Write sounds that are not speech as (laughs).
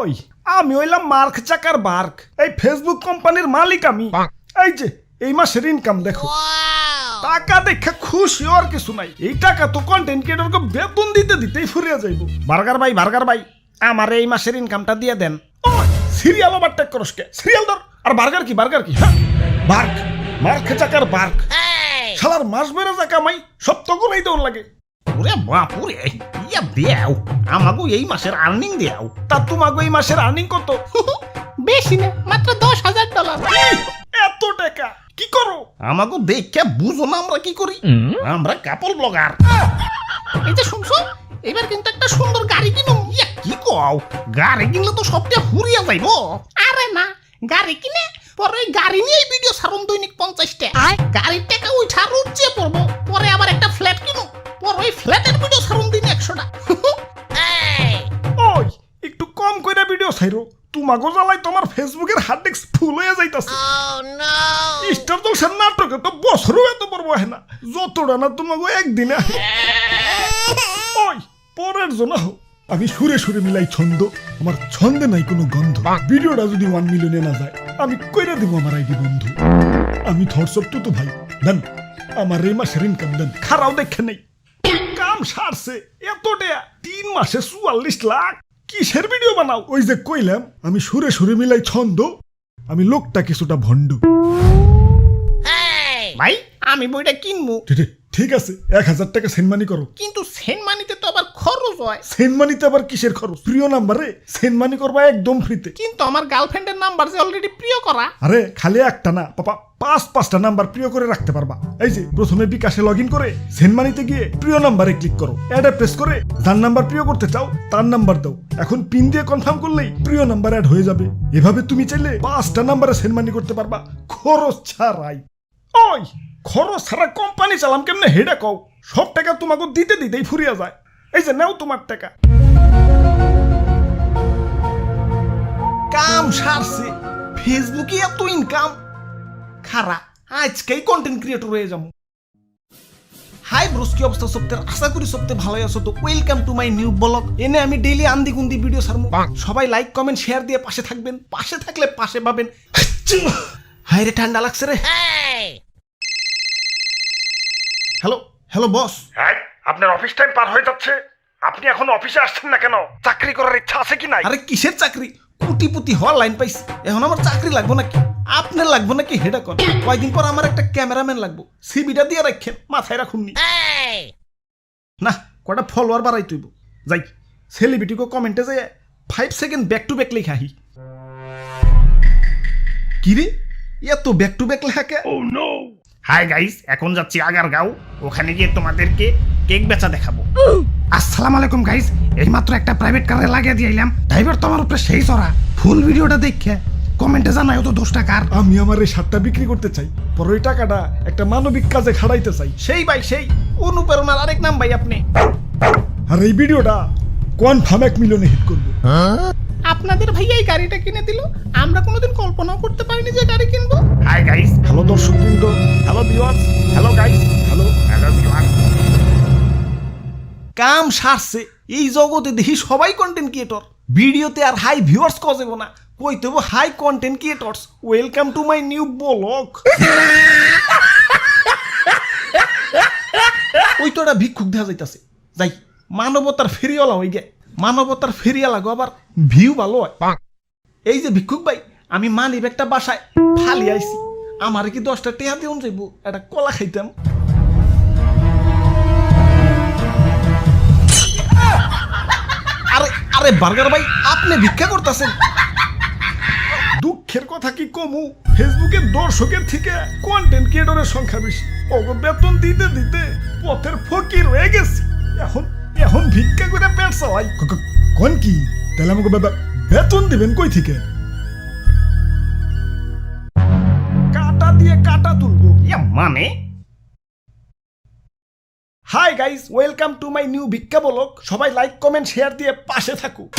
ওই আমি হইলাম মার্ক চাকার বার্ক এই ফেসবুক কোম্পানির মালিক আমি। এই যে এই মাসের ইনকাম দেখো। টাকা দেখে খুশি আর কিছু নাই। এই টাকা তো কন্টেন্ট ক্রিয়েটরকে বেতন দিতে দিতেই ফুরিয়ে যাইব। বার্গার ভাই বার্গার ভাই আমার এই মাসের ইনকামটা দিয়ে দেন। সিরিয়াল ওভার টেক করস কে? সিরিয়াল ধর। আর বার্গার কি বার্গার কি? হ্যাঁ। বার্ক মার্ক চাকার বার্ক শালার মাস বেড়ে যা কামাই সব তো করেই দৌড় লাগে। ওরে বাপুরে ইয়া দেও আমাকে এই মাসের আর্নিং দেও। তা তোমাকে এই মাসের আর্নিং কত? (laughs) বেশি না মাত্র দশ হাজার ডলার এত টাকা কি করো? আমাকে দেখে বুঝো না আমরা কি করি? আমরা কাপল ব্লগার এই যে শুনছো এবার কিন্তু একটা সুন্দর গাড়ি কিনো ইয়া কি কও? গাড়ি কিনলে তো সবটা ফুরিয়া যাইব। আরে না গাড়ি কিনে পরে ওই গাড়ি নিয়ে ভিডিও ছাড়ুন দৈনিক পঞ্চাশটা। গাড়ির টাকা উঠা রুচে পড়ব। তোমাকে জ্বালাই তোমার ফেসবুকের হার্ড ডিস্ক ফুল হয়ে যাইতাছে। স্টার জলসার নাটকে তো বছরও এত বড় হয় না। যতটা না তোমাকে একদিনে (laughs) ওই পরের জন্য হোক। আমি সুরে সুরে মিলাই ছন্দ আমার ছন্দে নাই কোনো গন্ধ। ভিডিওটা যদি ওয়ান মিলিয়নে না যায় আমি কইরা দিব আমার আইডি বন্ধু। আমি থরসব তো তো ভাই। দেন আমার এই মাসের ইনকাম দেন। খারাও দেখে নেই। কাম সারছে। এত টাকা তিন মাসে চুয়াল্লিশ লাখ। কিসের ভিডিও বানাও? ওই যে কইলাম আমি সুরে সুরে মিলাই ছন্দ আমি লোকটা কিছুটা ভণ্ড। ভাই আমি বইটা কিনবো। ঠিক- আছে এক হাজার টাকা সেনমানি করো। কিন্তু সেন্ট মানিতে তো আবার খরচ হয়। সেনমানিতে আবার কিসের খরচ? প্রিয় নাম্বারে সেনমানি করবা একদম ফ্রিতে। কিন্তু আমার গার্লফ্রেন্ডের নাম্বার যে অলরেডি প্রিয় করা। আরে খালি একটা না পাপা পাঁচ পাঁচটা নাম্বার প্রিয় করে রাখতে পারবা। এই যে, প্রথমে বিকাশে লগ করে সেনমানিতে গিয়ে প্রিয় নাম্বারে ক্লিক করো। অ্যাডে প্রেস করে যার নাম্বার প্রিয় করতে চাও, তার নাম্বার দাও। এখন পিন দিয়ে কনফার্ম করলেই প্রিয় নাম্বার অ্যাড হয়ে যাবে। এভাবে তুমি চাইলে পাঁচটা নাম্বারে সেনমানি করতে পারবা। খরচ ছাড়াই। ওই, খরচ ছাড়া কোম্পানি চালাম কেমনে হেডে কও? সব টাকা তোমাকে দিতে দিতেই ফুরিয়া যায়। এই যে, নাও তোমার টাকা। কাম সারছে। ফেসবুকে এত ইনকাম খারা। আজকেই কন্টেন্ট ক্রিয়েটর হয়ে যাব? হাই ব্রোস কি অবস্থা সপ্তাহের আশা করি সপ্তাহে ভালোই আছো তো welcome to my new blog এনে আমি ডেইলি আন্দি গুন্দি ভিডিও ছাড়বো সবাই লাইক কমেন্ট শেয়ার দিয়ে পাশে থাকবেন। পাশে থাকলে পাশে পাবেন। হাই রে ঠান্ডা লাগছে রে। হ্যালো হ্যালো বস হ্যাঁ আপনার অফিস টাইম পার হয়ে যাচ্ছে। আপনি এখন অফিসে আসছেন না কেন? চাকরি করার ইচ্ছা আছে কি নাই? আরে কিসের চাকরি? কুটিপুতি হওয়ার লাইন পাইছি। এখন আমার চাকরি লাগবো নাকি? আপনার লাগবো নাকি হেডা কর? কয়দিন পর আমার একটা ক্যামেরাম্যান লাগবো। সিবিটা দিয়ে রাখেন মাথায় রাখুননি না। কটা ফলোয়ার বাড়াই তুইব? যাই সেলিব্রিটিকে কমেন্টে যাই five second back to back লেখা আহি। কিরে এত ব্যাক টু ব্যাক লেখা কে? হাই গাইস এখন যাচ্ছি আগার আগারগাঁও। ওখানে গিয়ে তোমাদেরকে কেক বেচা দেখাবো। আসসালামু আলাইকুম গাইস এইমাত্র একটা প্রাইভেট কারে লাগিয়ে দিয়ে এলাম ড্রাইভার তো আমার উপরে সেই চড়া। ফুল ভিডিওটা দেখে। কমেন্টে জানাই তো দোষটা কার? আমি আমার এই শার্টটা বিক্রি করতে চাই পর ওই টাকাটা একটা মানবিক কাজে খাড়াইতে চাই। সেই ভাই সেই। অনুপ্রেরণার আরেক নাম ভাই আপনি। আর এই ভিডিওটা কনফার্ম এক মিলিয়নে হিট করব। আপনাদের ভাইয়া এই গাড়িটা কিনে দিল? আমরা কোনোদিন কল্পনাও করতে পারিনি যে গাড়ি কিনবো। হাই গাইস হ্যালো দর্শক বৃন্দ। Hello viewers hello guys hello hello viewer কাম সারছে এই জগতে দেখি সবাই কন্টেন্ট ক্রিয়েটর ভিডিওতে আর হাই ভিউয়ার্স কজেব না। কইতে hi content creators welcome to my new blog ওই তো ভিক্ষুক দেখা যাইতাছে। যাই, মানবতার ফেরিওয়ালা হই গে মানবতার ফেরিওয়ালা গো আবার ভিউ ভালো হয়। এই যে ভিক্ষুক ভাই, আমি মানি একটা বাসায় ফালি আইছি। আমার কি দশটা টেহা দিউন যাইব? একটা কলা খাইতাম। আরে আরে বার্গার ভাই, আপনি ভিক্ষা করতেছেন? কথা কি কমু ফেসবুকের দর্শকের থেকে কন্টেন্ট ক্রিয়েটরের সংখ্যা বেশি। ওগো বেতন দিতে দিতে পথের ফকির হয়ে গেছি। এখন এখন ভিক্ষা করে পেট চালাই। কোন কি? তাহলে আমাকে বেতন দিবেন কই থেকে? কাটা দিয়ে কাটা তুলবো। মানে? Hi guys welcome to my new ভিক্ষা বলক সবাই লাইক কমেন্ট শেয়ার দিয়ে পাশে থাকুক